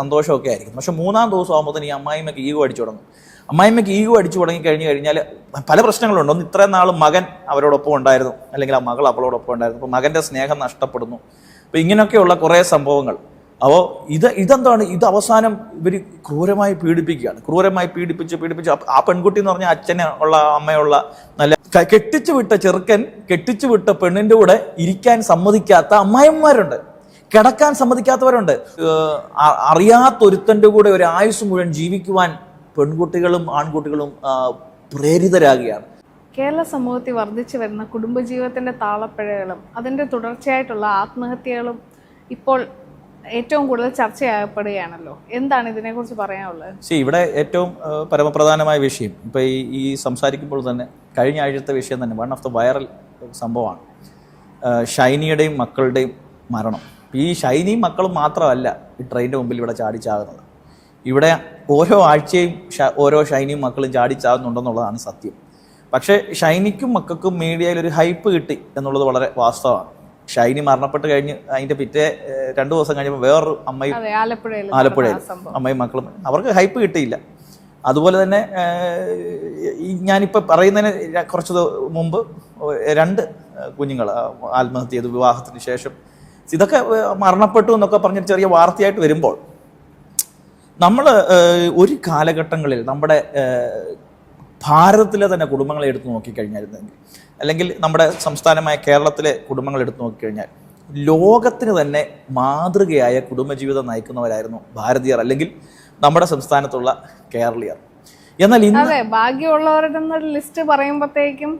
സന്തോഷമൊക്കെ ആയിരിക്കും. പക്ഷെ മൂന്നാം ദിവസം ആകുമ്പോൾ ഈ അമ്മായിമ്മക്ക് ഈഗോ അടിച്ചു തുടങ്ങും. അമ്മായിമ്മക്ക് ഈഗോ അടിച്ചു തുടങ്ങി കഴിഞ്ഞ് കഴിഞ്ഞാൽ പല പ്രശ്നങ്ങളുണ്ട്. ഒന്ന് ഇത്രയും നാൾ മകൻ അവരോടൊപ്പം ഉണ്ടായിരുന്നു. അല്ലെങ്കിൽ ആ മകൾ അവളോടൊപ്പം ഉണ്ടായിരുന്നു. അപ്പോൾ മകന്റെ സ്നേഹം നഷ്ടപ്പെടുന്നു. അപ്പോൾ ഇങ്ങനെയൊക്കെയുള്ള കുറേ സംഭവങ്ങൾ. അപ്പോൾ ഇത് ഇതെന്താണ്? ഇത് അവസാനം ഇവർ ക്രൂരമായി പീഡിപ്പിക്കുകയാണ്. ക്രൂരമായി പീഡിപ്പിച്ച് പീഡിപ്പിച്ച് ആ പെൺകുട്ടി എന്ന് പറഞ്ഞാൽ അച്ഛനെ ഉള്ള അമ്മയുള്ള നല്ല കെട്ടിച്ചു വിട്ട ചെറുക്കൻ കെട്ടിച്ചു വിട്ട പെണ്ണിന്റെ കൂടെ ഇരിക്കാൻ സമ്മതിക്കാത്ത അമ്മായിമാരുണ്ട് കിടക്കാൻ സമ്മതിക്കാത്തവരുണ്ട്. അറിയാത്തൊരുത്തന്റെ കൂടെ ഒരു ആയുസ് മുഴുവൻ ജീവിക്കുവാൻ പെൺകുട്ടികളും ആൺകുട്ടികളും പ്രേരിതരാകുകയാണ്. കേരള സമൂഹത്തിൽ വർദ്ധിച്ചു വരുന്ന കുടുംബജീവിതത്തിന്റെ താളപ്പിഴകളും അതിന്റെ തുടർച്ചയായിട്ടുള്ള ആത്മഹത്യകളും ഇപ്പോൾ ഏറ്റവും കൂടുതൽ ചർച്ചയാകപ്പെടുകയാണല്ലോ എന്താണ് ഇതിനെക്കുറിച്ച് പറയാനുള്ളത്? ശരി ഇവിടെ ഏറ്റവും പരമപ്രധാനമായ വിഷയം ഇപ്പോൾ ഈ ഈ സംസാരിക്കുമ്പോൾ തന്നെ കഴിഞ്ഞ ആഴ്ചത്തെ വിഷയം തന്നെ വൺ ഓഫ് ദ വൈറൽ സംഭവമാണ്. ഷൈനിയുടെയും മക്കളുടെയും മരണം. ഈ ഷൈനിയും മക്കളും മാത്രമല്ല ഈ ട്രെയിനിന്റെ മുമ്പിൽ ഇവിടെ ചാടിച്ചാകുന്നത് ഇവിടെ ഓരോ ആഴ്ചയും ഓരോ ഷൈനിയും മക്കളും ചാടിച്ചാകുന്നുണ്ടെന്നുള്ളതാണ് സത്യം. പക്ഷേ ഷൈനിക്കും മക്കൾക്കും മീഡിയയിൽ ഒരു ഹൈപ്പ് കിട്ടി എന്നുള്ളത് വളരെ വാസ്തവമാണ്. ഷൈനി മരണപ്പെട്ട് കഴിഞ്ഞ് അതിന്റെ പിറ്റേ രണ്ടു ദിവസം കഴിഞ്ഞപ്പോൾ വേറൊരു അമ്മയും ആലപ്പുഴയിൽ അമ്മയും മക്കളും അവർക്ക് ഹൈപ്പ് കിട്ടിയില്ല. അതുപോലെ തന്നെ ഞാനിപ്പോൾ പറയുന്നതിന് കുറച്ച് മുമ്പ് രണ്ട് കുഞ്ഞുങ്ങൾ ആത്മഹത്യ ചെയ്തു വിവാഹത്തിന് ശേഷം ഇതൊക്കെ മരണപ്പെട്ടു എന്നൊക്കെ പറഞ്ഞ ചെറിയ വാർത്തയായിട്ട് വരുമ്പോൾ നമ്മൾ ഒരു കാലഘട്ടങ്ങളിൽ നമ്മുടെ ഭാരതത്തിലെ തന്നെ കുടുംബങ്ങളെ എടുത്തു നോക്കിക്കഴിഞ്ഞായിരുന്നെങ്കിൽ അല്ലെങ്കിൽ നമ്മുടെ സംസ്ഥാനമായ കേരളത്തിലെ കുടുംബങ്ങൾ എടുത്തു നോക്കിക്കഴിഞ്ഞാൽ ലോകത്തിന് തന്നെ മാതൃകയായ കുടുംബജീവിതം നയിക്കുന്നവരായിരുന്നു ഭാരതീയർ അല്ലെങ്കിൽ നമ്മുടെ സംസ്ഥാനത്തുള്ള കേരളീയർ. എന്നാൽ ഇന്ന് ഭാഗ്യമുള്ളവരുടെ ലിസ്റ്റ് പറയുമ്പോഴത്തേക്കും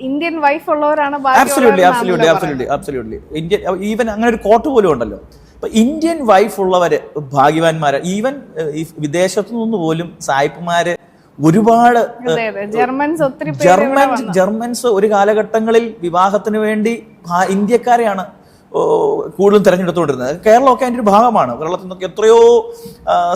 ഇന്ത്യൻ വൈഫ് ഉള്ളവരാണ് ആബ്സല്യൂട്ട്ലി ആബ്സല്യൂട്ട്ലി ഭാഗ്യമുള്ളവരെന്നാണല്ലോ ആബ്സല്യൂട്ട്ലി ആബ്സല്യൂട്ട്ലി ഇന്ത്യൻ ഈവൻ അങ്ങനെ ഒരു കോട്ട് പോലും ഉണ്ടല്ലോ. അപ്പൊ ഇന്ത്യൻ വൈഫ് ഉള്ളവര് ഭാഗ്യവാന്മാര് ഈവൻ വിദേശത്തു നിന്ന് പോലും സായിപ്പുമാര് ഒരുപാട് ജർമ്മൻസ് ഒത്തിരി ജർമ്മൻസ് ഒരു കാലഘട്ടങ്ങളിൽ വിവാഹത്തിന് വേണ്ടി ഇന്ത്യക്കാരെയാണ് കൂടുതലും തിരഞ്ഞെടുത്തുകൊണ്ടിരുന്നത്. കേരളമൊക്കെ അതിന്റെ ഒരു ഭാഗമാണ്. കേരളത്തിൽ നിന്നൊക്കെ എത്രയോ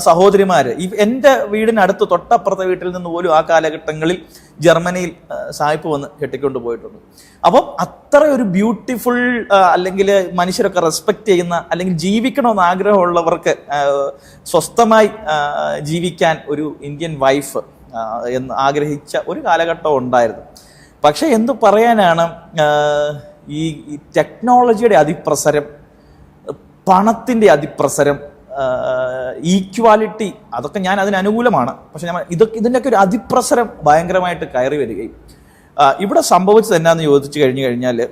സഹോദരിമാർ ഈ എന്റെ വീടിനടുത്ത് തൊട്ടപ്പുറത്തെ വീട്ടിൽ നിന്ന് പോലും ആ കാലഘട്ടങ്ങളിൽ ജർമ്മനിയിൽ സായിപ്പ് വന്ന് കെട്ടിക്കൊണ്ട് പോയിട്ടുണ്ട്. അപ്പം അത്ര ഒരു ബ്യൂട്ടിഫുൾ അല്ലെങ്കിൽ മനുഷ്യരൊക്കെ റെസ്പെക്റ്റ് ചെയ്യുന്ന അല്ലെങ്കിൽ ജീവിക്കണമെന്ന് ആഗ്രഹമുള്ളവർക്ക് സ്വസ്ഥമായി ജീവിക്കാൻ ഒരു ഇന്ത്യൻ വൈഫ് എന്ന് ആഗ്രഹിച്ച ഒരു കാലഘട്ടം ഉണ്ടായിരുന്നു. പക്ഷേ എന്ത് പറയാനാണ് ഈ ടെക്നോളജിയുടെ അതിപ്രസരം പണത്തിന്റെ അതിപ്രസരം ഈക്വാലിറ്റി അതൊക്കെ ഞാൻ അതിന് അനുകൂലമാണ്. പക്ഷെ ഞാൻ ഇതൊക്കെ ഇതിന്റെയൊക്കെ ഒരു അതിപ്രസരം ഭയങ്കരമായിട്ട് കയറി വരികയും ഇവിടെ സംഭവിച്ചത് എന്നാന്ന് ചോദിച്ചു കഴിഞ്ഞു കഴിഞ്ഞാൽ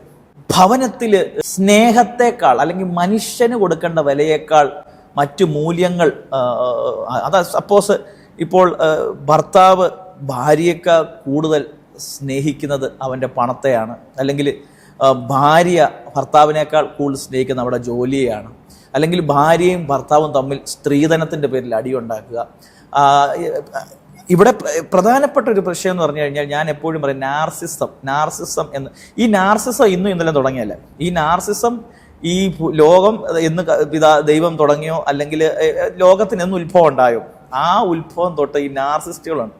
ഭവനത്തിൽ സ്നേഹത്തെക്കാൾ അല്ലെങ്കിൽ മനുഷ്യന് കൊടുക്കേണ്ട വിലയേക്കാൾ മറ്റു മൂല്യങ്ങൾ അത് സപ്പോസ് ഇപ്പോൾ ഭർത്താവ് ഭാര്യയേക്കാൾ കൂടുതൽ സ്നേഹിക്കുന്നത് അവന്റെ പണത്തെയാണ്. അല്ലെങ്കിൽ ഭാര്യ ഭർത്താവിനേക്കാൾ കൂടുതൽ സ്നേഹിക്കുന്ന അവിടെ ജോലിയെയാണ്. അല്ലെങ്കിൽ ഭാര്യയും ഭർത്താവും തമ്മിൽ സ്ത്രീധനത്തിന്റെ പേരിൽ അടിയുണ്ടാക്കുക ഇവിടെ പ്രധാനപ്പെട്ട ഒരു പ്രശ്നം എന്ന് പറഞ്ഞു കഴിഞ്ഞാൽ ഞാൻ എപ്പോഴും പറയും നാർസിസം നാർസിസം എന്ന്. ഈ നാർസിസം ഇന്നും ഇന്നലെ തുടങ്ങിയല്ല? ഈ നാർസിസം ഈ ലോകം എന്ന് പിതാ ദൈവം തുടങ്ങിയോ? അല്ലെങ്കിൽ ലോകത്തിന് എന്ന് ഉത്ഭവം ഉണ്ടായോ? ആ ഉത്ഭവം തൊട്ട് ഈ നാർസിസ്റ്റുകളുണ്ട്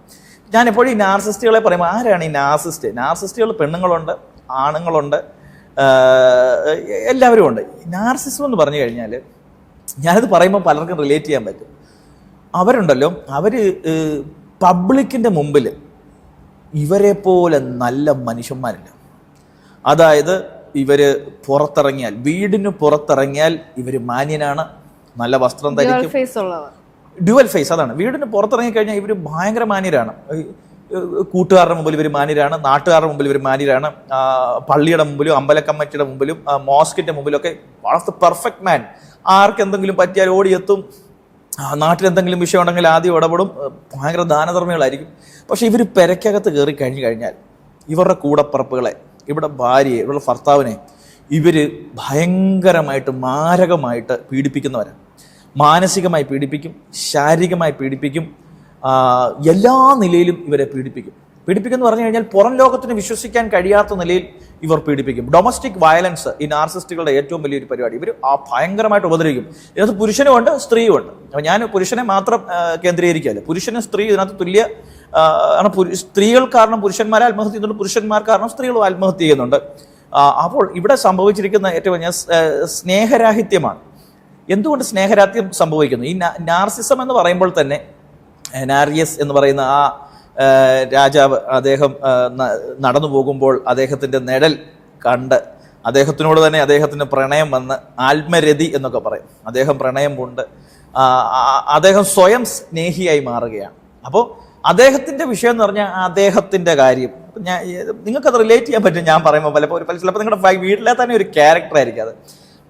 ഞാൻ എപ്പോഴും ഈ നാർസിസ്റ്റുകളെ പറയുമ്പോൾ ആരാണ് ഈ നാർസിസ്റ്റ്? നാർസിസ്റ്റുകൾ പെണ്ണുങ്ങളുണ്ട്. ആണുങ്ങളുണ്ട്. എല്ലാവരും ഉണ്ട്. നാർസിസം എന്ന് പറഞ്ഞു കഴിഞ്ഞാൽ ഞാനത് പറയുമ്പോൾ പലർക്കും റിലേറ്റ് ചെയ്യാൻ പറ്റും. അവരുണ്ടല്ലോ അവർ പബ്ലിക്കിന്റെ മുമ്പിൽ ഇവരെ പോലെ നല്ല മനുഷ്യന്മാരില്ല അതായത് ഇവർ പുറത്തിറങ്ങിയാൽ വീടിന് പുറത്തിറങ്ങിയാൽ ഇവർ മാന്യനാണ് നല്ല വസ്ത്രം ധരിക്കും. ഡ്യുവൽ ഫേസ് അതാണ്. വീടിന് പുറത്തിറങ്ങി കഴിഞ്ഞാൽ ഇവർ ഭയങ്കര മാന്യരാണ്. കൂട്ടുകാരുടെ മുമ്പിൽ ഇവർ മാന്യരാണ് നാട്ടുകാരുടെ മുമ്പിൽ ഇവർ മാന്യരാണ്. പള്ളിയുടെ മുമ്പിലും അമ്പലക്കമ്മറ്റിയുടെ മുമ്പിലും മോസ്കിന്റെ മുമ്പിലൊക്കെ വൺ ഓഫ് പെർഫെക്റ്റ് മാൻ ആർക്ക് എന്തെങ്കിലും പറ്റിയാൽ ഓടിയെത്തും. നാട്ടിൽ എന്തെങ്കിലും വിഷയം ഉണ്ടെങ്കിൽ ആദ്യം ഇടപെടും. ഭയങ്കര ദാനധർമ്മികളായിരിക്കും. പക്ഷെ ഇവർ പെരക്കകത്ത് കയറി കഴിഞ്ഞു കഴിഞ്ഞാൽ ഇവരുടെ കൂടപ്പറപ്പുകളെ ഇവിടെ ഭാര്യയെ ഇവരുടെ ഭർത്താവിനെ ഇവർ ഭയങ്കരമായിട്ട് മാരകമായിട്ട് പീഡിപ്പിക്കുന്നവരാണ്. മാനസികമായി പീഡിപ്പിക്കും ശാരീരികമായി പീഡിപ്പിക്കും എല്ലാ നിലയിലും ഇവരെ പീഡിപ്പിക്കും. പീഡിപ്പിക്കുന്നു പറഞ്ഞു കഴിഞ്ഞാൽ പുറം ലോകത്തിന് വിശ്വസിക്കാൻ കഴിയാത്ത നിലയിൽ ഇവർ പീഡിപ്പിക്കും. ഡൊമസ്റ്റിക് വയലൻസ് ഈ നാർസിസ്റ്റുകളുടെ ഏറ്റവും വലിയൊരു പരിപാടി. ഇവർ ആ ഭയങ്കരമായിട്ട് ഉപദ്രവിക്കും. ഇതിനകത്ത് പുരുഷനുമുണ്ട് സ്ത്രീയുമുണ്ട് അപ്പോൾ ഞാൻ പുരുഷനെ മാത്രം കേന്ദ്രീകരിക്കുകയല്ലേ. പുരുഷനും സ്ത്രീ ഇതിനകത്ത് തുല്യ ആണ് സ്ത്രീകൾ കാരണം പുരുഷന്മാരെ ആത്മഹത്യ ചെയ്യുന്നുണ്ട് പുരുഷന്മാർ കാരണം സ്ത്രീകളും ആത്മഹത്യ ചെയ്യുന്നുണ്ട്. അപ്പോൾ ഇവിടെ സംഭവിച്ചിരിക്കുന്ന ഏറ്റവും ഞാൻ സ്നേഹരാഹിത്യമാണ്. എന്തുകൊണ്ട് സ്നേഹരാഹിത്യം സംഭവിക്കുന്നു? ഈ നാർസിസം എന്ന് പറയുമ്പോൾ തന്നെ നാരിയസ് എന്ന് പറയുന്ന ആ രാജാവ് അദ്ദേഹം നടന്നു പോകുമ്പോൾ അദ്ദേഹത്തിന്റെ നിഴൽ കണ്ട് അദ്ദേഹത്തിനോട് തന്നെ അദ്ദേഹത്തിന് പ്രണയം വന്ന് ആത്മരതി എന്നൊക്കെ പറയും. അദ്ദേഹം പ്രണയം കൊണ്ട് അദ്ദേഹം സ്വയം സ്നേഹിയായി മാറുകയാണ്. അപ്പോൾ അദ്ദേഹത്തിന്റെ വിഷയം എന്ന് പറഞ്ഞാൽ അദ്ദേഹത്തിന്റെ കാര്യം. ഞാൻ നിങ്ങൾക്കത് റിലേറ്റ് ചെയ്യാൻ പറ്റും ഞാൻ പറയുമ്പോൾ പലപ്പോൾ പല ചിലപ്പോൾ നിങ്ങളുടെ വീട്ടിലെ തന്നെ ഒരു ക്യാരക്ടർ ആയിരിക്കും അത്.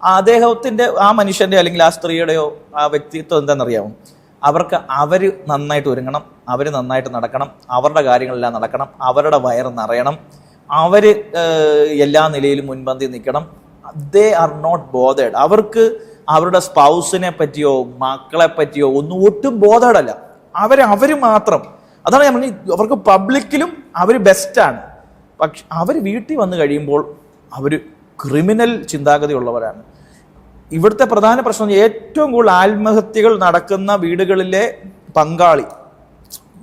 അദ്ദേഹത്തിന്റെ ആ മനുഷ്യന്റെ അല്ലെങ്കിൽ ആ സ്ത്രീയുടെയോ ആ വ്യക്തിത്വം എന്താണെന്നറിയാമോ? അവർക്ക് അവർ നന്നായിട്ട് ഒരുങ്ങണം അവർ നന്നായിട്ട് നടക്കണം അവരുടെ കാര്യങ്ങളെല്ലാം നടക്കണം അവരുടെ വയറ് നിറയണം അവർ എല്ലാ നിലയിലും മുൻപന്തി നിൽക്കണം. ദേ ആർ നോട്ട് ബോധേഡ് അവർക്ക് അവരുടെ സ്പൗസിനെ പറ്റിയോ മക്കളെ പറ്റിയോ ഒന്നും ഒട്ടും ബോധേഡല്ല അവർ അവർ മാത്രം. അതാണ് ഞാൻ പറഞ്ഞത്. അവർക്ക് പബ്ലിക്കിലും അവർ ബെസ്റ്റാണ് പക്ഷെ അവർ വീട്ടിൽ വന്നു കഴിയുമ്പോൾ അവർ ക്രിമിനൽ ചിന്താഗതി ഉള്ളവരാണ്. ഇവിടുത്തെ പ്രധാന പ്രശ്നം ഏറ്റവും കൂടുതൽ ആത്മഹത്യകൾ നടക്കുന്ന വീടുകളിലെ പങ്കാളി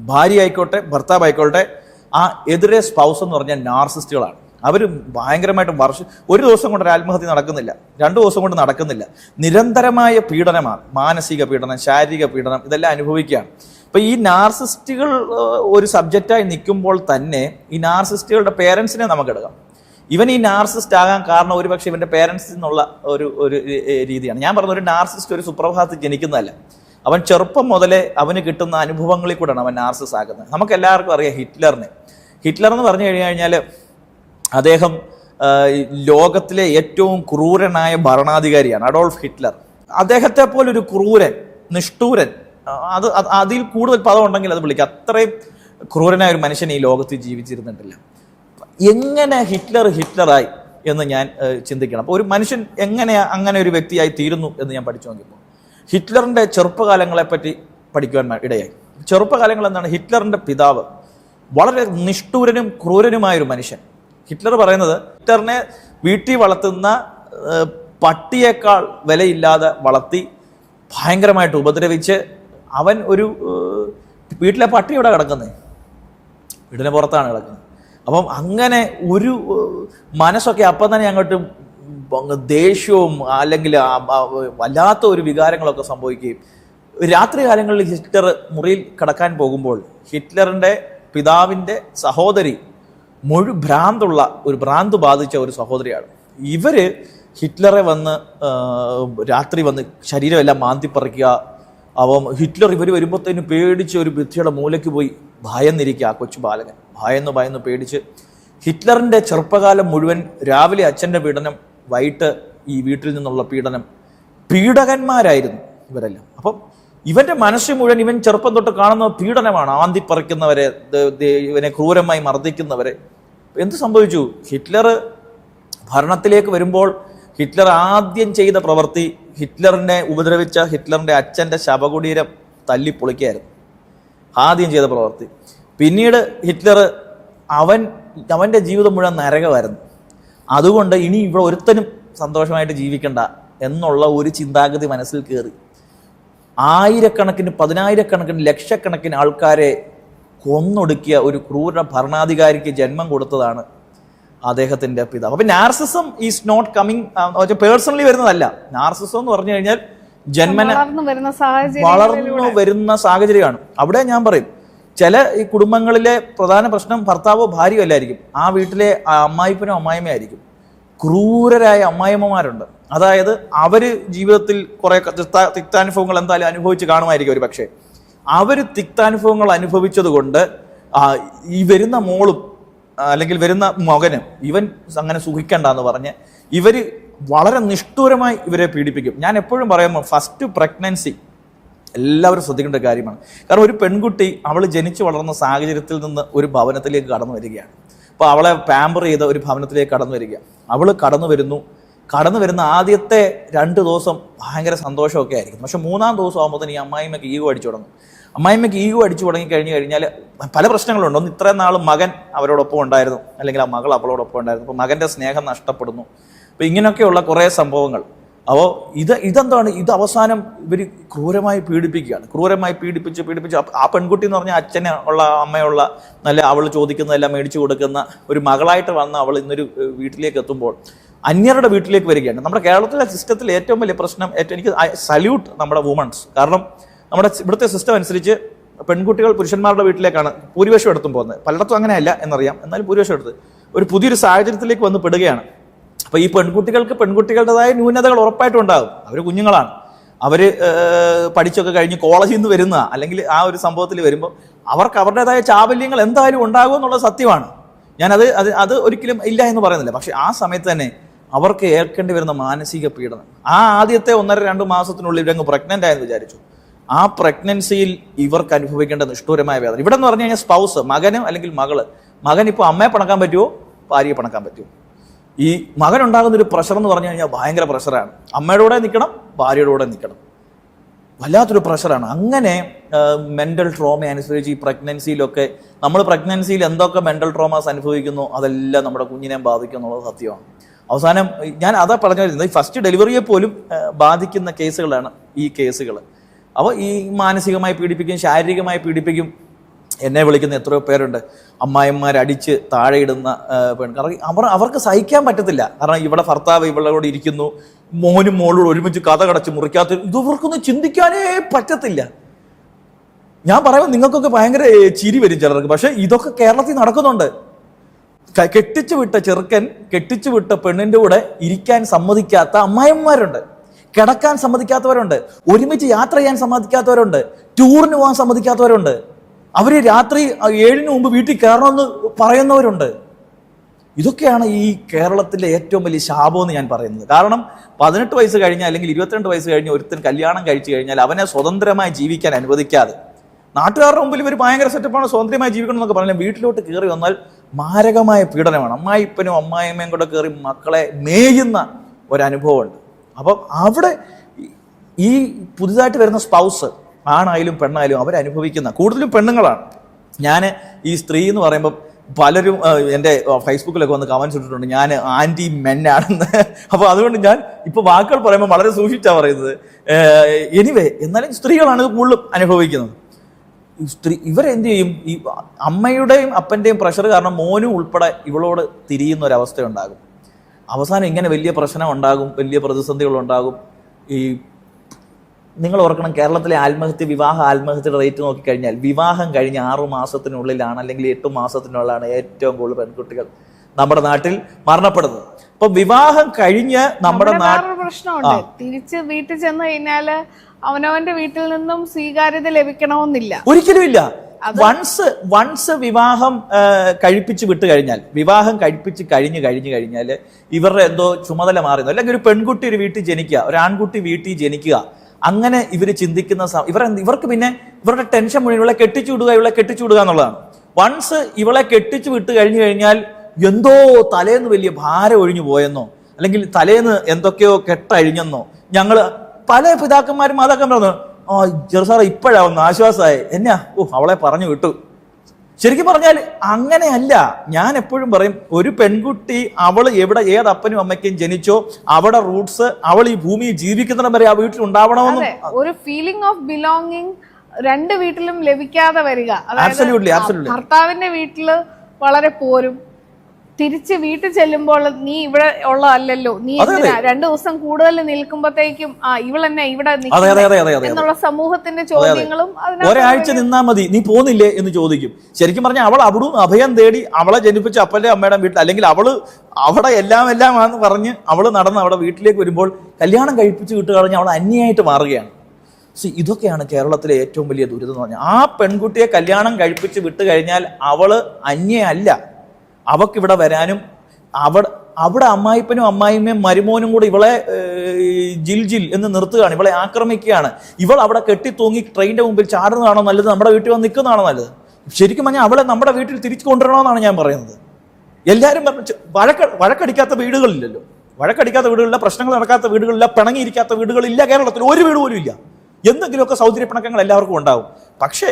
ഭാര്യ ആയിക്കോട്ടെ ഭർത്താവ് ആയിക്കോട്ടെ ആ എതിരെ സ്പൗസ് എന്ന് പറഞ്ഞാൽ നാർസിസ്റ്റുകളാണ് അവർ ഭയങ്കരമായിട്ട് വർഷം ഒരു ദിവസം കൊണ്ട് ഒരു ആത്മഹത്യ നടക്കുന്നില്ല രണ്ടു ദിവസം കൊണ്ട് നടക്കുന്നില്ല. നിരന്തരമായ പീഡനമാണ് മാനസിക പീഡനം ശാരീരിക പീഡനം ഇതെല്ലാം അനുഭവിക്കുകയാണ്. അപ്പോൾ ഈ നാർസിസ്റ്റുകൾ ഒരു സബ്ജക്റ്റായി നിൽക്കുമ്പോൾ തന്നെ ഈ നാർസിസ്റ്റുകളുടെ പേരൻസിനെ നമുക്കെടുക്കാം ഇവൻ ഈ നാർസിസ്റ്റ് ആകാൻ കാരണം ഒരുപക്ഷെ ഇവന്റെ പേരൻസിൽ നിന്നുള്ള ഒരു ഒരു രീതിയാണ്. ഞാൻ പറഞ്ഞ ഒരു നാർസിസ്റ്റ് ഒരു സുപ്രഭാതത്തിൽ ജനിക്കുന്നതല്ല. അവൻ ചെറുപ്പം മുതലേ അവന് കിട്ടുന്ന അനുഭവങ്ങളിൽ കൂടെയാണ് അവൻ നാർസിസ് ആകുന്നത്. നമുക്ക് എല്ലാവർക്കും അറിയാം ഹിറ്റ്ലറിനെ. ഹിറ്റ്ലർ എന്ന് പറഞ്ഞു കഴിഞ്ഞു കഴിഞ്ഞാൽ അദ്ദേഹം ലോകത്തിലെ ഏറ്റവും ക്രൂരനായ ഭരണാധികാരിയാണ് അഡോൾഫ് ഹിറ്റ്ലർ. അദ്ദേഹത്തെ പോലെ ഒരു ക്രൂരൻ നിഷ്ഠൂരൻ അത് അതിൽ കൂടുതൽ പദം ഉണ്ടെങ്കിൽ അത് വിളിക്കാം. അത്രയും ക്രൂരനായ ഒരു മനുഷ്യൻ ഈ ലോകത്ത് ജീവിച്ചിരുന്നിട്ടില്ല. എങ്ങനെ ഹിറ്റ്ലർ ഹിറ്റ്ലറായി എന്ന് ഞാൻ ചിന്തിക്കണം. അപ്പോൾ ഒരു മനുഷ്യൻ എങ്ങനെ അങ്ങനെ ഒരു വ്യക്തിയായി തീരുന്നു എന്ന് ഞാൻ പഠിച്ചു നോക്കിയപ്പോൾ ഹിറ്റ്ലറിന്റെ ചെറുപ്പകാലങ്ങളെ പറ്റി പഠിക്കുവാൻ ഇടയായി. ചെറുപ്പകാലങ്ങൾ എന്താണ്? ഹിറ്റ്ലറിന്റെ പിതാവ് വളരെ നിഷ്ഠൂരനും ക്രൂരനുമായ ഒരു മനുഷ്യൻ. ഹിറ്റ്ലർ പറയുന്നത് ഹിറ്റ്ലറിനെ വീട്ടിൽ വളർത്തുന്ന പട്ടിയേക്കാൾ വിലയില്ലാതെ വളർത്തി ഭയങ്കരമായിട്ട് ഉപദ്രവിച്ച് അവൻ ഒരു വീട്ടിലെ പട്ടി ഇവിടെ കിടക്കുന്നത് വീടിന് പുറത്താണ് കിടക്കുന്നത്. അപ്പം അങ്ങനെ ഒരു മനസ്സൊക്കെ അപ്പം തന്നെ അങ്ങോട്ട് അങ്ങ് ദേഷ്യവും അല്ലെങ്കിൽ വല്ലാത്ത ഒരു വികാരങ്ങളൊക്കെ സംഭവിക്കുകയും രാത്രി കാലങ്ങളിൽ ഹിറ്റ്ലർ മുറിയിൽ കടക്കാൻ പോകുമ്പോൾ ഹിറ്റ്ലറിന്റെ പിതാവിന്റെ സഹോദരി മുഴു ഭ്രാന്തുള്ള ഒരു ഭ്രാന്ത് ബാധിച്ച ഒരു സഹോദരിയാണ്. ഇവർ ഹിറ്റ്ലറെ വന്ന് രാത്രി വന്ന് ശരീരമെല്ലാം മാന്തിപ്പറിക്കുക അപ്പം ഹിറ്റ്ലർ ഇവർ വരുമ്പോഴത്തേനും പേടിച്ച് ഒരു ഭിത്തിയുടെ മൂലയ്ക്ക് പോയി ഭയന്നിരിക്കുക ആ കൊച്ചു ബാലകൻ. ഭയന്ന് ഭയന്ന് പേടിച്ച് ഹിറ്റ്ലറിന്റെ ചെറുപ്പകാലം മുഴുവൻ രാവിലെ അച്ഛന്റെ പീഡനം വൈകിട്ട് ഈ വീട്ടിൽ നിന്നുള്ള പീഡനം പീഡകന്മാരായിരുന്നു ഇവരെല്ലാം. അപ്പം ഇവന്റെ മനസ്സ് മുഴുവൻ ഇവൻ ചെറുപ്പം തൊട്ട് കാണുന്ന പീഡനമാണ്. ആന്തിപ്പറിക്കുന്നവരെ ദ- ദ- ഇവനെ ക്രൂരമായി മർദ്ദിക്കുന്നവരെ. എന്ത് സംഭവിച്ചു? ഹിറ്റ്ലർ ഭരണത്തിലേക്ക് വരുമ്പോൾ ഹിറ്റ്ലർ ആദ്യം ചെയ്ത പ്രവൃത്തി ഹിറ്റ്ലറിനെ ഉപദ്രവിച്ച ഹിറ്റ്ലറിന്റെ അച്ഛന്റെ ശവകുടീരം തല്ലിപ്പൊളിക്കായിരുന്നു ആദ്യം ചെയ്ത പ്രവൃത്തി. പിന്നീട് ഹിറ്റ്ലർ അവൻ അവന്റെ ജീവിതം മുഴുവൻ നരകമായിരുന്നു. അതുകൊണ്ട് ഇനി ഇവിടെ ഒരുത്തനും സന്തോഷമായിട്ട് ജീവിക്കണ്ട എന്നുള്ള ഒരു ചിന്താഗതി മനസ്സിൽ കയറി ആയിരക്കണക്കിന് പതിനായിരക്കണക്കിന് ലക്ഷക്കണക്കിന് ആൾക്കാരെ കൊന്നൊടുക്കിയ ഒരു ക്രൂര ഭരണാധികാരിക്ക് ജന്മം കൊടുത്തതാണ് അദ്ദേഹത്തിന്റെ പിതാവ്. അപ്പൊ narcissism is not coming personally വരുന്നതല്ല. നാർസിസം എന്ന് പറഞ്ഞു കഴിഞ്ഞാൽ ജന്മന വളർന്നു വരുന്ന സാഹചര്യമാണ്. അവിടെ ഞാൻ പറയും ചില ഈ കുടുംബങ്ങളിലെ പ്രധാന പ്രശ്നം ഭർത്താവോ ഭാര്യയോ അല്ലായിരിക്കും. ആ വീട്ടിലെ അമ്മായിപ്പനോ അമ്മായിമ്മയോ ആയിരിക്കും. ക്രൂരരായ അമ്മായിമ്മമാരുണ്ട്. അതായത് അവർ ജീവിതത്തിൽ കുറെ തിക്ത- തിക്താനുഭവങ്ങൾ എന്തായാലും അനുഭവിച്ച് കാണുമായിരിക്കും ഒരു പക്ഷേ. അവർ തിക്താനുഭവങ്ങൾ അനുഭവിച്ചത് കൊണ്ട് ഈ വരുന്ന മോളും അല്ലെങ്കിൽ വരുന്ന മകനും ഇവൻ അങ്ങനെ സുഖിക്കണ്ട എന്ന് പറഞ്ഞ് ഇവർ വളരെ നിഷ്ഠൂരമായി ഇവരെ പീഡിപ്പിക്കും. ഞാൻ എപ്പോഴും പറയുമ്പോൾ ഫസ്റ്റ് പ്രഗ്നൻസി എല്ലാവരും ശ്രദ്ധിക്കേണ്ട കാര്യമാണ്. കാരണം ഒരു പെൺകുട്ടി അവൾ ജനിച്ചു വളർന്ന സാഹചര്യത്തിൽ നിന്ന് ഒരു ഭവനത്തിലേക്ക് കടന്നു വരികയാണ്. അപ്പോൾ അവളെ പാമ്പർ ചെയ്ത ഒരു ഭവനത്തിലേക്ക് കടന്നു വരിക. അവൾ കടന്നു വരുന്നു. കടന്നു വരുന്ന ആദ്യത്തെ രണ്ട് ദിവസം ഭയങ്കര സന്തോഷമൊക്കെ ആയിരിക്കും. പക്ഷെ മൂന്നാം ദിവസം ആകുമ്പോൾ ഈ അമ്മായിമ്മക്ക് ഈഗോ അടിച്ചു തുടങ്ങും. അമ്മായിമ്മക്ക് ഈഗോ അടിച്ചു തുടങ്ങി കഴിഞ്ഞു കഴിഞ്ഞാൽ പല പ്രശ്നങ്ങളുണ്ട്. ഒന്ന് ഇത്രയും നാൾ മകൻ അവരോടൊപ്പം ഉണ്ടായിരുന്നു. അല്ലെങ്കിൽ ആ മകൾ അവളോടൊപ്പം ഉണ്ടായിരുന്നു. അപ്പോൾ മകന്റെ സ്നേഹം നഷ്ടപ്പെടുന്നു. അപ്പോൾ ഇങ്ങനെയൊക്കെയുള്ള കുറേ സംഭവങ്ങൾ. അപ്പോൾ ഇത് ഇതെന്താണ്? ഇത് അവസാനം ഇവർ ക്രൂരമായി പീഡിപ്പിക്കുകയാണ്. ക്രൂരമായി പീഡിപ്പിച്ച് പീഡിപ്പിച്ച് ആ പെൺകുട്ടി എന്ന് പറഞ്ഞാൽ അച്ഛനെ ഉള്ള അമ്മയുള്ള നല്ല അവൾ ചോദിക്കുന്നതെല്ലാം മേടിച്ചു കൊടുക്കുന്ന ഒരു മകളായിട്ട് വന്ന അവൾ ഇന്നൊരു വീട്ടിലേക്ക് എത്തുമ്പോൾ അന്യരുടെ വീട്ടിലേക്ക് വരികയാണ്. നമ്മുടെ കേരളത്തിലെ സിസ്റ്റത്തിൽ ഏറ്റവും വലിയ പ്രശ്നം ഏറ്റവും എനിക്ക് സല്യൂട്ട് നമ്മുടെ വുമൺസ് കാരണം നമ്മുടെ ഇവിടുത്തെ സിസ്റ്റം അനുസരിച്ച് പെൺകുട്ടികൾ പുരുഷന്മാരുടെ വീട്ടിലേക്കാണ് ഭൂരിപക്ഷം എടുത്തും പോകുന്നത്. പലയിടത്തും അങ്ങനെയല്ല എന്നറിയാം. എന്നാലും ഭൂരിപക്ഷം എടുത്ത്. ഒരു പുതിയൊരു സാഹചര്യത്തിലേക്ക് വന്ന് പെടുകയാണ്. അപ്പോൾ ഈ പെൺകുട്ടികൾക്ക് പെൺകുട്ടികളുടേതായ ന്യൂനതകൾ ഉറപ്പായിട്ടും ഉണ്ടാകും അവർ കുഞ്ഞുങ്ങളാണ് അവർ പഠിച്ചൊക്കെ കഴിഞ്ഞ് കോളേജിൽ നിന്ന് വരുന്ന അല്ലെങ്കിൽ ആ ഒരു സംഭവത്തിൽ വരുമ്പോൾ അവർക്ക് അവരുടേതായ ചാബല്യങ്ങൾ എന്തായാലും ഉണ്ടാകും എന്നുള്ള സത്യമാണ്. ഞാനത് അത് അത് ഒരിക്കലും ഇല്ല എന്ന് പറയുന്നില്ല. പക്ഷെ ആ സമയത്ത് തന്നെ അവർക്ക് ഏൽക്കേണ്ടി വരുന്ന മാനസിക പീഡനം. ആ ആദ്യത്തെ ഒന്നര രണ്ട് മാസത്തിനുള്ളിൽ ഇവരങ്ങ് പ്രഗ്നന്റ് ആയെന്ന് വിചാരിച്ചു. ആ പ്രഗ്നൻസിയിൽ ഇവർക്ക് അനുഭവിക്കേണ്ട നിഷ്ഠൂരമായ വേദന. ഇവിടെ എന്ന് പറഞ്ഞു കഴിഞ്ഞാൽ സ്പൗസ് മകനും അല്ലെങ്കിൽ മകൾ. മകൻ ഇപ്പോൾ അമ്മയെ പണക്കാൻ പറ്റുമോ ഭാര്യയെ പണക്കാൻ പറ്റുമോ ഈ മകൻ ഉണ്ടാകുന്ന ഒരു പ്രഷർ എന്ന് പറഞ്ഞു കഴിഞ്ഞാൽ ഭയങ്കര പ്രഷറാണ് അമ്മയുടെ കൂടെ നിൽക്കണം ഭാര്യയുടെ കൂടെ നിൽക്കണം വല്ലാത്തൊരു പ്രഷറാണ് അങ്ങനെ മെന്റൽ ട്രോമ അനുസരിച്ച് ഈ പ്രഗ്നൻസിയിലൊക്കെ നമ്മൾ പ്രഗ്നൻസിയിൽ എന്തൊക്കെ മെന്റൽ ട്രോമാസ് അനുഭവിക്കുന്നു അതെല്ലാം നമ്മുടെ കുഞ്ഞിനെ ബാധിക്കും എന്നുള്ളത് സത്യമാണ്. അവസാനം ഞാൻ അതാ പറഞ്ഞു വരുന്നത് ഈ ഫസ്റ്റ് ഡെലിവറിയെ പോലും ബാധിക്കുന്ന കേസുകളാണ് ഈ കേസുകൾ അപ്പോൾ ഈ മാനസികമായി പീഡിപ്പിക്കും ശാരീരികമായി പീഡിപ്പിക്കും എന്നെ വിളിക്കുന്ന എത്രയോ പേരുണ്ട്. അമ്മായിമാരടിച്ച് താഴെയിടുന്ന ആ, പെൺ കാരണം അവർ അവർക്ക് സഹിക്കാൻ പറ്റത്തില്ല. കാരണം ഇവിടെ ഭർത്താവ് ഇവളോട് ഇരിക്കുന്നു. മോനും മോളോട് ഒരുമിച്ച് കഥ കടച്ച് മുറിക്കാത്ത ഇത് ചിന്തിക്കാനേ പറ്റത്തില്ല. ഞാൻ പറയുമ്പോൾ നിങ്ങൾക്കൊക്കെ ഭയങ്കര ചിരി വരും ചിലർക്ക്. പക്ഷേ ഇതൊക്കെ കേരളത്തിൽ നടക്കുന്നുണ്ട്. കെട്ടിച്ചു വിട്ട ചെറുക്കൻ കെട്ടിച്ചു വിട്ട പെണ്ണിന്റെ കൂടെ ഇരിക്കാൻ സമ്മതിക്കാത്ത അമ്മായിമാരുണ്ട് കിടക്കാൻ സമ്മതിക്കാത്തവരുണ്ട്. ഒരുമിച്ച് യാത്ര ചെയ്യാൻ സമ്മതിക്കാത്തവരുണ്ട്. ടൂറിന് പോകാൻ സമ്മതിക്കാത്തവരുണ്ട്. അവർ രാത്രി ഏഴിന് മുമ്പ് വീട്ടിൽ കയറണമെന്ന് പറയുന്നവരുണ്ട്. ഇതൊക്കെയാണ് ഈ കേരളത്തിലെ ഏറ്റവും വലിയ ശാപം എന്ന് ഞാൻ പറയുന്നത്. കാരണം പതിനെട്ട് വയസ്സ് കഴിഞ്ഞാൽ അല്ലെങ്കിൽ ഇരുപത്തിരണ്ട് വയസ്സ് കഴിഞ്ഞ് ഒരുത്തൻ കല്യാണം കഴിച്ചു കഴിഞ്ഞാൽ അവനെ സ്വതന്ത്രമായി ജീവിക്കാൻ അനുവദിക്കാതെ. നാട്ടുകാരുടെ മുമ്പിൽ ഇവർ ഭയങ്കര സെറ്റപ്പാണ് സ്വതന്ത്രമായി ജീവിക്കണം എന്നൊക്കെ പറഞ്ഞാൽ വീട്ടിലോട്ട് കയറി വന്നാൽ മാരകമായ പീഡനമാണ്. അമ്മായിപ്പനും അമ്മായിമ്മയും കൂടെ കയറി മക്കളെ മേയുന്ന ഒരനുഭവമുണ്ട്. അപ്പം അവിടെ ഈ പുതുതായിട്ട് വരുന്ന സ്പൗസ് ആണായാലും പെണ്ണായാലും അവരനുഭവിക്കുന്ന കൂടുതലും പെണ്ണുങ്ങളാണ്. ഞാൻ ഈ സ്ത്രീ എന്ന് പറയുമ്പോൾ പലരും എന്റെ ഫേസ്ബുക്കിലൊക്കെ വന്ന് കമൻസ് ഇട്ടിട്ടുണ്ട്. ഞാൻ ആന്റി മെന്നാണെന്ന് അപ്പോൾ അതുകൊണ്ട് ഞാൻ ഇപ്പോൾ വാക്കുകൾ പറയുമ്പോൾ വളരെ സൂക്ഷിച്ചാണ് പറയുന്നത്. എനിവേ എന്നാലും സ്ത്രീകളാണ് ഇത് കൂടുതലും അനുഭവിക്കുന്നത്. സ്ത്രീ ഇവരെന്ത് ചെയ്യും? ഈ അമ്മയുടെയും അപ്പന്റെയും പ്രഷർ കാരണം മോനും ഉൾപ്പെടെ ഇവളോട് തിരിയുന്ന ഒരു അവസ്ഥയുണ്ടാകും അവസാനം ഇങ്ങനെ വലിയ പ്രശ്നം ഉണ്ടാകും വലിയ പ്രതിസന്ധികളുണ്ടാകും. ഈ നിങ്ങൾ ഓർക്കണം കേരളത്തിലെ ആത്മഹത്യ വിവാഹ ആത്മഹത്യ റേറ്റ് നോക്കി കഴിഞ്ഞാൽ വിവാഹം കഴിഞ്ഞ് ആറു മാസത്തിനുള്ളിലാണ് അല്ലെങ്കിൽ എട്ട് മാസത്തിനുള്ളിലാണ് ഏറ്റവും കൂടുതൽ പെൺകുട്ടികൾ നമ്മുടെ നാട്ടിൽ മരണപ്പെടുന്നത്. അപ്പൊ വിവാഹം കഴിഞ്ഞ് നമ്മുടെ പ്രശ്നമുണ്ട്. തിരിച്ച് വീട്ടിൽ ചെന്ന് കഴിഞ്ഞാൽ അവനവന്റെ വീട്ടിൽ നിന്നും സ്വീകാര്യത ലഭിക്കണമെന്നില്ല. ഒരിക്കലുമില്ല വൺസ് വൺസ് വിവാഹം കഴിപ്പിച്ച് വിട്ട് കഴിഞ്ഞാൽ വിവാഹം കഴിപ്പിച്ച് കഴിഞ്ഞ് കഴിഞ്ഞ് കഴിഞ്ഞാൽ ഇവരുടെ എന്തോ ചുമതല മാറുന്നു. അല്ലെങ്കിൽ ഒരു പെൺകുട്ടി ഒരു വീട്ടിൽ ജനിക്കുക ഒരു ആൺകുട്ടി വീട്ടിൽ ജനിക്കുക അങ്ങനെ ഇവർ ചിന്തിക്കുന്ന ഇവർ ഇവർക്ക് പിന്നെ ഇവരുടെ ടെൻഷൻ മുഴുവൻ ഇവളെ കെട്ടിച്ചു വിടുക ഇവളെ കെട്ടിച്ചു വിടുക എന്നുള്ളതാണ്. വൺസ് ഇവളെ കെട്ടിച്ചു വിട്ട് കഴിഞ്ഞു കഴിഞ്ഞാൽ എന്തോ തലേന്ന് വലിയ ഭാരം ഒഴിഞ്ഞു പോയെന്നോ അല്ലെങ്കിൽ തലേന്ന് എന്തൊക്കെയോ കെട്ടഴിഞ്ഞെന്നോ ഞങ്ങൾ പല പിതാക്കന്മാരും അതൊക്കെ പറഞ്ഞു ആ ചെറുസാറ ഇപ്പോഴാ ഒന്ന് ആശ്വാസമായി എന്നാ? ഓ അവളെ പറഞ്ഞു വിട്ടു. ശരിക്കും പറഞ്ഞാൽ അങ്ങനെയല്ല ഞാൻ എപ്പോഴും പറയും ഒരു പെൺകുട്ടി അവൾ എവിടെ ഏത് അപ്പനും അമ്മയ്ക്കും ജനിച്ചോ അവിടെ റൂട്ട്സ് അവൾ ഈ ഭൂമിയിൽ ജീവിക്കുന്നിടം വരെ ആ വീട്ടിൽ ഉണ്ടാവണമെന്നും ഒരു ഫീലിംഗ് ഓഫ് ബിലോങ്ങിങ് രണ്ട് വീട്ടിലും ലഭിക്കാതെ വരിക. ഭർത്താവിന്റെ വീട്ടിൽ വളരെ പോരും തിരിച്ച് വീട്ടിൽ ചെല്ലുമ്പോൾ നീ ഇവിടെ ഉള്ളതല്ലല്ലോ. നീ. രണ്ടു ദിവസം കൂടുതൽ നിൽക്കുമ്പോഴത്തേക്കും ആ ഇവളെന്നെ ഇവിടെ എന്നുള്ള സമൂഹത്തിന്റെ ചോദ്യങ്ങളും ഒരാഴ്ച നിന്നാ മതി. നീ പോന്നില്ലേ എന്ന് ചോദിക്കും. ശരിക്കും പറഞ്ഞാൽ അവൾ അവിടെ അഭയം തേടി അവളെ ജനിപ്പിച്ച അപ്പന്റെ അമ്മയുടെ വീട്ടിൽ അല്ലെങ്കിൽ അവൾ അവിടെ എല്ലാം എല്ലാം ആണെന്ന് പറഞ്ഞ് അവൾ നടന്ന് അവിടെ വീട്ടിലേക്ക് വരുമ്പോൾ കല്യാണം കഴിപ്പിച്ച് വിട്ട് കഴിഞ്ഞാൽ അവൾ അന്യായിട്ട് മാറുകയാണ്. സി ഇതൊക്കെയാണ് കേരളത്തിലെ ഏറ്റവും വലിയ ദുരിതം എന്ന് പറഞ്ഞാൽ ആ പെൺകുട്ടിയെ കല്യാണം കഴിപ്പിച്ച് വിട്ടു കഴിഞ്ഞാൽ അവൾ അന്യയല്ല. അവക്ക് ഇവിടെ വരാനും അവിടെ അവിടെ അമ്മായിപ്പനും അമ്മായിമ്മയും മരുമോനും കൂടി ഇവളെ ജിൽ ജിൽ എന്ന് നിർത്തുകയാണ്. ഇവളെ ആക്രമിക്കുകയാണ്. ഇവൾ അവിടെ കെട്ടിത്തൂങ്ങി ട്രെയിന്റെ മുമ്പിൽ ചാടുന്നതാണോ നല്ലത്? നമ്മുടെ വീട്ടിൽ വന്ന് നിൽക്കുന്നതാണോ നല്ലത്? ശരിക്കും പറഞ്ഞാൽ അവളെ നമ്മുടെ വീട്ടിൽ തിരിച്ചു കൊണ്ടുവരണമെന്നാണ് ഞാൻ പറയുന്നത്. എല്ലാവരും പറഞ്ഞു വഴക്ക വഴക്കടിക്കാത്ത വീടുകളില്ലല്ലോ. വഴക്കടിക്കാത്ത വീടുകളില്ല പ്രശ്നങ്ങൾ നടക്കാത്ത വീടുകളില്ല പിണങ്ങിയിരിക്കാത്ത വീടുകളില്ല കേരളത്തിൽ ഒരു വീട് പോലും ഇല്ല. എന്തെങ്കിലുമൊക്കെ സൗന്ദര്യ പിണക്കങ്ങൾ എല്ലാവർക്കും ഉണ്ടാവും. പക്ഷേ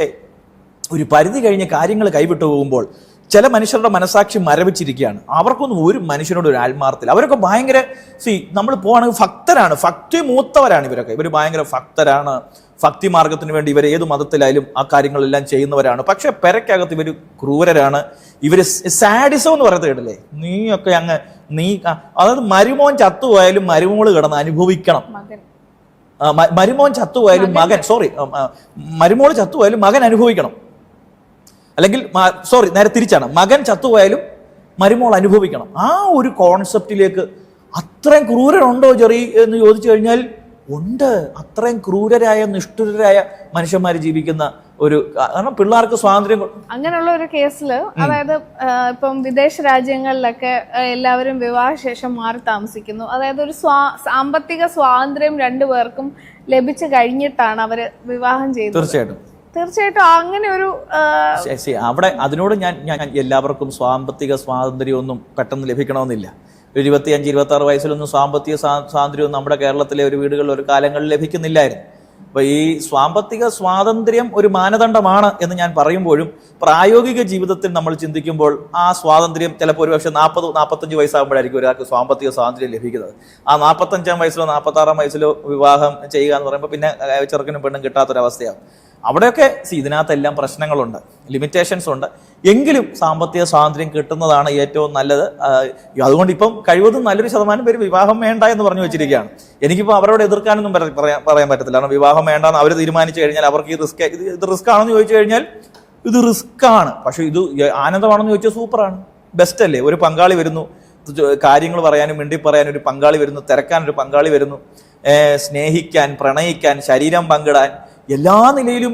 ഒരു പരിധി കഴിഞ്ഞ് കാര്യങ്ങൾ കൈവിട്ടു പോകുമ്പോൾ ചില മനുഷ്യരുടെ മനസാക്ഷി മരവിച്ചിരിക്കുകയാണ്. അവർക്കൊന്നും ഒരു മനുഷ്യനോട് ഒരു ആത്മാർത്ഥില്ല. അവരൊക്കെ ഭയങ്കര സി നമ്മൾ പോവാണെങ്കിൽ ഭക്തരാണ്. ഭക്തി മൂത്തവരാണ് ഇവരൊക്കെ. ഇവർ ഭയങ്കര ഭക്തരാണ്. ഭക്തി മാർഗത്തിന് വേണ്ടി ഇവർ ഏത് മതത്തിലായാലും ആ കാര്യങ്ങളെല്ലാം ചെയ്യുന്നവരാണ്. പക്ഷെ പെരക്കകത്ത് ഇവർ ക്രൂരരാണ്. ഇവർ സാഡിസം എന്ന് പറയുന്നത് കേട്ടില്ലേ? നീയൊക്കെ അങ്ങ് നീ അതായത് മരുമോൻ ചത്തുപോയാലും മരുമോൾ കിടന്ന് അനുഭവിക്കണം. മരുമോൻ ചത്തുപോയാലും മകൻ. സോറി മരുമോൾ ചത്തുപോയാലും മകൻ അനുഭവിക്കണം. അല്ലെങ്കിൽ സോറി നേരെ തിരിച്ചാണ്. മകൻ ചത്തുപോയാലും മരുമോൾ അനുഭവിക്കണം. ആ ഒരു കോൺസെപ്റ്റിലേക്ക് അത്രയും ക്രൂരരുണ്ടോ ചെറി എന്ന് ചോദിച്ചു കഴിഞ്ഞാൽ ഉണ്ട്. അത്രയും ക്രൂരരായ നിഷ്ഠുരരായ മനുഷ്യന്മാർ ജീവിക്കുന്ന ഒരു കാരണം പിള്ളേർക്ക് സ്വാതന്ത്ര്യം അങ്ങനെയുള്ള ഒരു കേസിൽ അതായത് ഇപ്പം വിദേശ രാജ്യങ്ങളിലൊക്കെ എല്ലാവരും വിവാഹശേഷം മാറി താമസിക്കുന്നു. അതായത് ഒരു സ്വാ സാമ്പത്തിക സ്വാതന്ത്ര്യം രണ്ടുപേർക്കും ലഭിച്ചു കഴിഞ്ഞിട്ടാണ് അവർ വിവാഹം ചെയ്തത്. തീർച്ചയായിട്ടും. തീർച്ചയായിട്ടും അങ്ങനെ ഒരു. അവിടെ അതിനോട് ഞാൻ ഞാൻ എല്ലാവർക്കും സാമ്പത്തിക സ്വാതന്ത്ര്യമൊന്നും പെട്ടെന്ന് ലഭിക്കണമെന്നില്ല. ഒരു ഇരുപത്തിയഞ്ച് ഇരുപത്തി ആറ് വയസ്സിലൊന്നും സാമ്പത്തിക സ്വാതന്ത്ര്യം നമ്മുടെ കേരളത്തിലെ ഒരു വീടുകളിൽ ഒരു കാലങ്ങളിൽ ലഭിക്കുന്നില്ലായിരുന്നു. അപ്പൊ ഈ സാമ്പത്തിക സ്വാതന്ത്ര്യം ഒരു മാനദണ്ഡമാണ് എന്ന് ഞാൻ പറയുമ്പോഴും പ്രായോഗിക ജീവിതത്തിൽ നമ്മൾ ചിന്തിക്കുമ്പോൾ ആ സ്വാതന്ത്ര്യം ചിലപ്പോൾ ഒരുപക്ഷെ നാൽപ്പത് നാൽപ്പത്തഞ്ച് വയസ്സാകുമ്പോഴായിരിക്കും ഒരാൾക്ക് സാമ്പത്തിക സ്വാതന്ത്ര്യം ലഭിക്കുന്നത്. ആ നാൽപ്പത്തഞ്ചാം വയസ്സിലോ നാൽപ്പത്താറാം വയസ്സിലോ വിവാഹം ചെയ്യുക എന്ന് പറയുമ്പോൾ പിന്നെ ചെറുക്കനും പെണ്ണും കിട്ടാത്തൊരവസ്ഥയാവും. അവിടെയൊക്കെ സി ഇതിനകത്തെല്ലാം പ്രശ്നങ്ങളുണ്ട് ലിമിറ്റേഷൻസ് ഉണ്ട്. എങ്കിലും സാമ്പത്തിക സ്വാതന്ത്ര്യം കിട്ടുന്നതാണ് ഏറ്റവും നല്ലത്. അതുകൊണ്ട് ഇപ്പം കഴിവതും നല്ലൊരു ശതമാനം പേര് വിവാഹം വേണ്ട എന്ന് പറഞ്ഞു വെച്ചിരിക്കുകയാണ്. എനിക്കിപ്പോൾ അവരോട് എതിർക്കാനൊന്നും പറയാൻ പറ്റത്തില്ല. കാരണം വിവാഹം വേണ്ട എന്ന് അവർ തീരുമാനിച്ചു കഴിഞ്ഞാൽ അവർക്ക് ഈ റിസ്ക് ഇത് ഇത് റിസ്ക് ആണെന്ന് ചോദിച്ചു കഴിഞ്ഞാൽ ഇത് റിസ്ക് ആണ്. പക്ഷേ ഇത് ആനന്ദമാണെന്ന് ചോദിച്ചാൽ സൂപ്പറാണ്. ബെസ്റ്റ് അല്ലേ? ഒരു പങ്കാളി വരുന്നു കാര്യങ്ങൾ പറയാനും മിണ്ടി പറയാനും ഒരു പങ്കാളി വരുന്നു തിരക്കാൻ ഒരു പങ്കാളി വരുന്നു. സ്നേഹിക്കാൻ പ്രണയിക്കാൻ ശരീരം പങ്കിടാൻ എല്ലാ നിലയിലും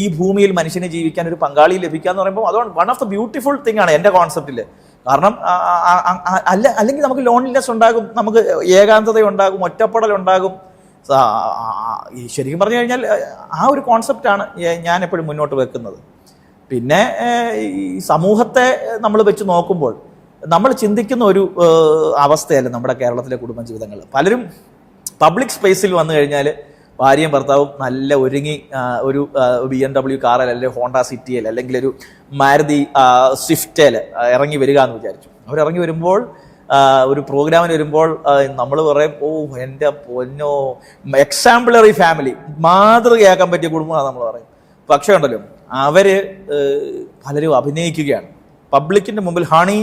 ഈ ഭൂമിയിൽ മനുഷ്യനെ ജീവിക്കാൻ ഒരു പങ്കാളി ലഭിക്കുക എന്ന് പറയുമ്പോൾ അതുകൊണ്ട് one of the beautiful thing ആണ് എന്റെ കോൺസെപ്റ്റിൽ കാരണം അല്ല അല്ലെങ്കിൽ നമുക്ക് ലോൺലിനെസ് ഉണ്ടാകും നമുക്ക് ഏകാന്തത ഉണ്ടാകും ഒറ്റപ്പെടൽ ഉണ്ടാകും. ശരിക്കും പറഞ്ഞു കഴിഞ്ഞാൽ ആ ഒരു കോൺസെപ്റ്റാണ് ഞാൻ എപ്പോഴും മുന്നോട്ട് വെക്കുന്നത്. പിന്നെ ഈ സമൂഹത്തെ നമ്മൾ വെച്ച് നോക്കുമ്പോൾ നമ്മൾ ചിന്തിക്കുന്ന ഒരു അവസ്ഥയല്ല നമ്മുടെ കേരളത്തിലെ കുടുംബ ജീവിതങ്ങൾ പലരും പബ്ലിക് സ്പേസിൽ വന്നു കഴിഞ്ഞാൽ ഭാര്യയും ഭർത്താവും നല്ല ഒരുങ്ങി ഒരു ബി എം ഡബ്ല്യു കാറിൽ അല്ലെങ്കിൽ ഹോണ്ട സിറ്റിയിൽ അല്ലെങ്കിൽ ഒരു മാരുതി സ്വിഫ്റ്റിൽ ഇറങ്ങി വരിക എന്ന് വിചാരിച്ചു. അവരിറങ്ങി വരുമ്പോൾ ഒരു പ്രോഗ്രാമിന് വരുമ്പോൾ നമ്മൾ പറയും ഓ എന്റെ പൊന്നോ. എക്സാമ്പിളറി ഫാമിലി മാതൃകയാക്കാൻ പറ്റിയ കുടുംബമാണ് നമ്മൾ പറയും. പക്ഷേ ഉണ്ടല്ലോ അവർ പലരും അഭിനയിക്കുകയാണ്. പബ്ലിക്കിന്റെ മുമ്പിൽ ഹണി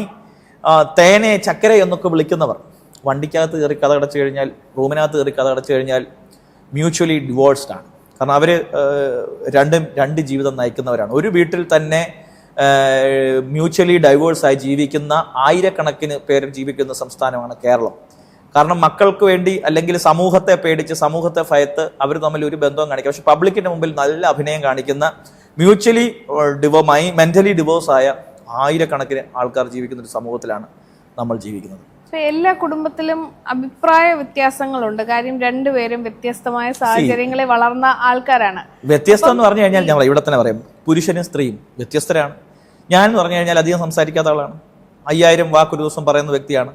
തേനെ ചക്കര എന്നൊക്കെ വിളിക്കുന്നവർ. വണ്ടിക്കകത്ത് കയറി കഥ അടച്ചു കഴിഞ്ഞാൽ റൂമിനകത്ത് കയറി കഥ അടച്ചു കഴിഞ്ഞാൽ മ്യൂച്വലി ഡിവോഴ്സ്ഡ് ആണ്. കാരണം അവർ രണ്ടും രണ്ട് ജീവിതം നയിക്കുന്നവരാണ്. ഒരു വീട്ടിൽ തന്നെ മ്യൂച്വലി ഡൈവേഴ്സായി ജീവിക്കുന്ന ആയിരക്കണക്കിന് പേര് ജീവിക്കുന്ന സംസ്ഥാനമാണ് കേരളം. കാരണം മക്കൾക്ക് വേണ്ടി അല്ലെങ്കിൽ സമൂഹത്തെ പേടിച്ച് സമൂഹത്തെ ഭയത്ത് അവർ തമ്മിൽ ഒരു ബന്ധവും കാണിക്കുക പക്ഷെ പബ്ലിക്കിന്റെ മുമ്പിൽ നല്ല അഭിനയം കാണിക്കുന്ന മ്യൂച്വലി ഡിവോമായി മെന്റലി ഡിവോഴ്സായ ആയ ആയിരക്കണക്കിന് ആൾക്കാർ ജീവിക്കുന്ന ഒരു സമൂഹത്തിലാണ് നമ്മൾ ജീവിക്കുന്നത്. എല്ലാ കുടുംബത്തിലും അഭിപ്രായ വ്യത്യാസങ്ങളുണ്ട്. കാര്യം രണ്ടുപേരും വ്യത്യസ്തമായ സാഹചര്യങ്ങളിൽ വളർന്ന ആൾക്കാരാണ്. വ്യത്യസ്തം എന്ന് പറഞ്ഞു കഴിഞ്ഞാൽ ഞങ്ങൾ ഇവിടെ തന്നെ പറയും. പുരുഷനും സ്ത്രീയും വ്യത്യസ്തരാണ്. ഞാൻ എന്ന് പറഞ്ഞു കഴിഞ്ഞാൽ അധികം സംസാരിക്കാത്ത ആളാണ്. അയ്യായിരം വാക്കൊരു ദിവസം പറയുന്ന വ്യക്തിയാണ്.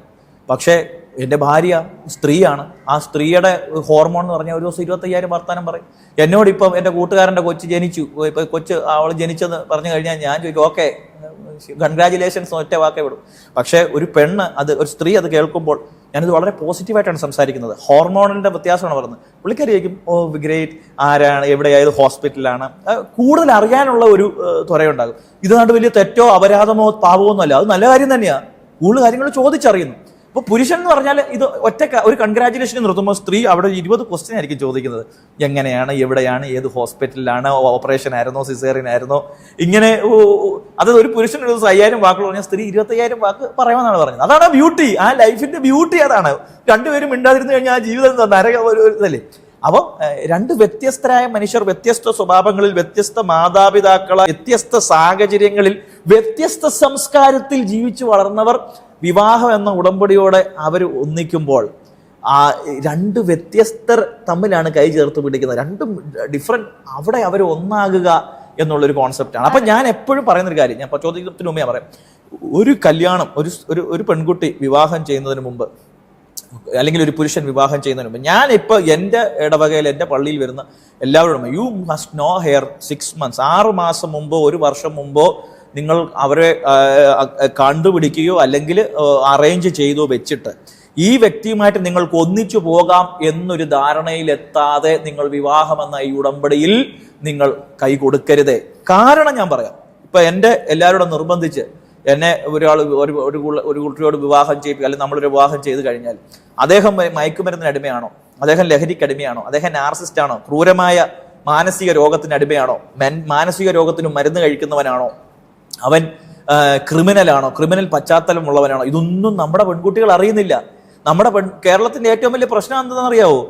പക്ഷേ എന്റെ ഭാര്യ സ്ത്രീയാണ്. ആ സ്ത്രീയുടെ ഹോർമോൺ എന്ന് പറഞ്ഞാൽ ഒരു ദിവസം ഇരുപത്തയ്യായിരം വർത്താനം പറയും. എന്നോട് ഇപ്പം എന്റെ കൂട്ടുകാരന്റെ കൊച്ച് ജനിച്ചു. ഇപ്പോൾ കൊച്ച് അവൾ ജനിച്ചെന്ന് പറഞ്ഞു കഴിഞ്ഞാൽ ഞാൻ ചോദിക്കും ഓക്കെ കൺഗ്രാചുലേഷൻസ് ഒറ്റ വാക്കേ വിടും. പക്ഷേ ഒരു പെണ്ണ് അത് ഒരു സ്ത്രീ അത് കേൾക്കുമ്പോൾ ഞാനിത് വളരെ പോസിറ്റീവായിട്ടാണ് സംസാരിക്കുന്നത്. ഹോർമോണിന്റെ വ്യത്യാസമാണ് പറയുന്നത്. പുള്ളിക്കാരിയായിരിക്കും ഓ ഗ്രേറ്റ്. ആരാണ്? എവിടെയായത്? ഹോസ്പിറ്റലാണ് കൂടുതൽ അറിയാനുള്ള ഒരു ത്വരയുണ്ടാകും. ഇതാണ്ട് വലിയ തെറ്റോ അപരാധമോ പാപമോ ഒന്നുമല്ല. അത് നല്ല കാര്യം തന്നെയാണ് കൂടുതൽ കാര്യങ്ങൾ ചോദിച്ചറിയുന്നു. അപ്പോൾ പുരുഷൻ എന്ന് പറഞ്ഞാൽ ഇത് ഒറ്റ ഒരു കൺഗ്രാചുലേഷൻ നിർത്തുമ്പോൾ സ്ത്രീ അവിടെ ഇരുപത് ക്വസ്റ്റ്യൻ ആയിരിക്കും ചോദിക്കുന്നത്. എങ്ങനെയാണ് എവിടെയാണ് ഏത് ഹോസ്പിറ്റലിലാണ് ഓപ്പറേഷൻ ആയിരുന്നോ സിസേറിയൻ ആയിരുന്നോ? ഇങ്ങനെ അത് ഒരു പുരുഷൻ ഒരു ദിവസം അയ്യായിരം വാക്കുകൾ പറഞ്ഞാൽ സ്ത്രീ ഇരുപത്തയ്യായിരം വാക്ക് പറയുമെന്നാണ് പറഞ്ഞത് അതാണ് ബ്യൂട്ടി ആ ലൈഫിന്റെ ബ്യൂട്ടി അതാണ്. രണ്ടുപേരും മിണ്ടാതിരുന്നു കഴിഞ്ഞാൽ ആ ജീവിതം നരക ഒരു ഇതല്ലേ? അപ്പോൾ രണ്ട് വ്യത്യസ്തരായ മനുഷ്യർ വ്യത്യസ്ത സ്വഭാവങ്ങളിൽ വ്യത്യസ്ത മാതാപിതാക്കളെ വ്യത്യസ്ത സാഹചര്യങ്ങളിൽ വ്യത്യസ്ത സംസ്കാരത്തിൽ ജീവിച്ചു വളർന്നവർ വിവാഹം എന്ന ഉടമ്പടിയോടെ അവർ ഒന്നിക്കുമ്പോൾ ആ രണ്ട് വ്യത്യസ്തർ തമ്മിലാണ് കൈ ചേർത്ത് പിടിക്കുന്നത്. രണ്ടും ഡിഫറെന്റ് അവിടെ അവർ ഒന്നാകുക എന്നുള്ളൊരു കോൺസെപ്റ്റാണ് അപ്പം ഞാൻ എപ്പോഴും പറയുന്നൊരു കാര്യം ഞാൻ ചോദ്യത്തിന് മുമ്പേ പറയാം. ഒരു കല്യാണം ഒരു ഒരു ഒരു പെൺകുട്ടി വിവാഹം ചെയ്യുന്നതിന് മുമ്പ് അല്ലെങ്കിൽ ഒരു പുരുഷൻ വിവാഹം ചെയ്യുന്നതിന് മുമ്പ് ഞാൻ ഇപ്പോൾ എന്റെ ഇടവകയിൽ എന്റെ പള്ളിയിൽ വരുന്ന എല്ലാവരോടും you must know hair six months ആറ് മാസം മുമ്പോ ഒരു വർഷം മുമ്പോ നിങ്ങൾ അവരെ കണ്ടുപിടിക്കുകയോ അല്ലെങ്കിൽ അറേഞ്ച് ചെയ്തോ വെച്ചിട്ട് ഈ വ്യക്തിയുമായിട്ട് നിങ്ങൾക്ക് ഒന്നിച്ചു പോകാം എന്നൊരു ധാരണയിലെത്താതെ നിങ്ങൾ വിവാഹമെന്ന ഈ ഉടമ്പടിയിൽ നിങ്ങൾ കൈ കൊടുക്കരുത്. കാരണം ഞാൻ പറയാം. ഇപ്പൊ എന്റെ എല്ലാവരോടും നിർബന്ധിച്ച് എന്നെ ഒരാൾ ഒരു ഒരു ഒരു കുട്ടിയോട് വിവാഹം ചെയ്യിപ്പിക്കുക അല്ലെങ്കിൽ നമ്മളൊരു വിവാഹം ചെയ്തു കഴിഞ്ഞാൽ അദ്ദേഹം മയക്കുമരുന്നിന് അടിമയാണോ? അദ്ദേഹം ലഹരിക്ക് അടിമയാണോ? അദ്ദേഹം നാർസിസ്റ്റ് ആണോ ക്രൂരമായ മാനസിക രോഗത്തിന് അടിമയാണോ? മാനസിക രോഗത്തിന് മരുന്ന് കഴിക്കുന്നവനാണോ? അവൻ ക്രിമിനലാണോ ക്രിമിനൽ പശ്ചാത്തലമുള്ളവനാണോ ഇതൊന്നും നമ്മുടെ പെൺകുട്ടികൾ അറിയുന്നില്ല. നമ്മുടെ പെൺ കേരളത്തിന്റെ ഏറ്റവും വലിയ പ്രശ്നം എന്താണെന്ന് അറിയാവോ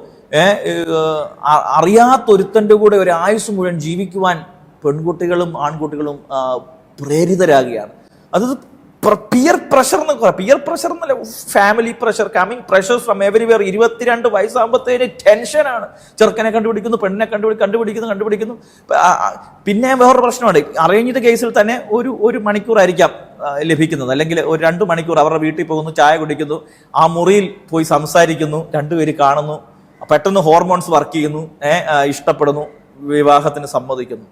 അറിയാത്തൊരുത്തന്റെ കൂടെ ഒരു ആയുസ് മുഴുവൻ ജീവിക്കുവാൻ പെൺകുട്ടികളും ആൺകുട്ടികളും പ്രേരിതരാകുകയാണ്. അത് പിയർ പ്രഷർ എന്ന് പറയാം പിയർ പ്രഷർ എന്നല്ല family pressure coming pressure from everywhere ഇരുപത്തിരണ്ട് വയസ്സാകുമ്പോഴത്തേന് ടെൻഷനാണ് ചെറുക്കനെ കണ്ടുപിടിക്കുന്നു പെണ്ണിനെ കണ്ടുപിടി കണ്ടുപിടിക്കുന്നു കണ്ടുപിടിക്കുന്നു. പിന്നെ വേറൊരു പ്രശ്നമുണ്ട്. അറേഞ്ച്ഡ് കേസിൽ തന്നെ ഒരു ഒരു മണിക്കൂറായിരിക്കാം ലഭിക്കുന്നത്. അല്ലെങ്കിൽ ഒരു രണ്ട് മണിക്കൂർ അവരുടെ വീട്ടിൽ പോകുന്നു ചായ കുടിക്കുന്നു ആ മുറിയിൽ പോയി സംസാരിക്കുന്നു രണ്ടുപേര് കാണുന്നു പെട്ടെന്ന് ഹോർമോൺസ് വർക്ക് ചെയ്യുന്നു ഇഷ്ടപ്പെടുന്നു വിവാഹത്തിന് സമ്മതിക്കുന്നു.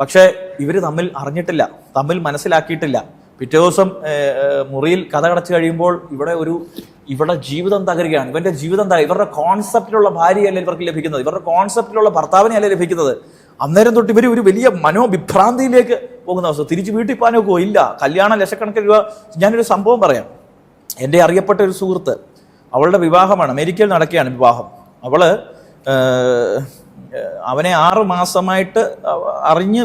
പക്ഷേ ഇവർ തമ്മിൽ അറിഞ്ഞിട്ടില്ല തമ്മിൽ മനസ്സിലാക്കിയിട്ടില്ല. പിറ്റേ ദിവസം മുറിയിൽ കഥ കടച്ചു കഴിയുമ്പോൾ ഇവിടെ ഒരു ഇവിടെ ജീവിതം തകരുകയാണ്. ഇവന്റെ ജീവിതം തകരുക ഇവരുടെ കോൺസെപ്റ്റിലുള്ള ഭാര്യയല്ല ഇവർക്ക് ലഭിക്കുന്നത്? ഇവരുടെ കോൺസെപ്റ്റിലുള്ള ഭർത്താവിനെയല്ല ലഭിക്കുന്നത്? അന്നേരം തൊട്ട് ഇവർ ഒരു വലിയ മനോവിഭ്രാന്തിയിലേക്ക് പോകുന്ന അവസ്ഥ. തിരിച്ച് വീട്ടിൽ പോകാനൊക്കെ ഇല്ല. കല്യാണം ലക്ഷക്കണക്കിന് രൂപ. ഞാനൊരു സംഭവം പറയാം. എന്റെ അറിയപ്പെട്ട ഒരു സുഹൃത്ത് അവളുടെ വിവാഹമാണ്. അമേരിക്കയിൽ നടക്കുകയാണ് വിവാഹം. അവൾ അവനെ ആറ് മാസമായിട്ട് അറിഞ്ഞ്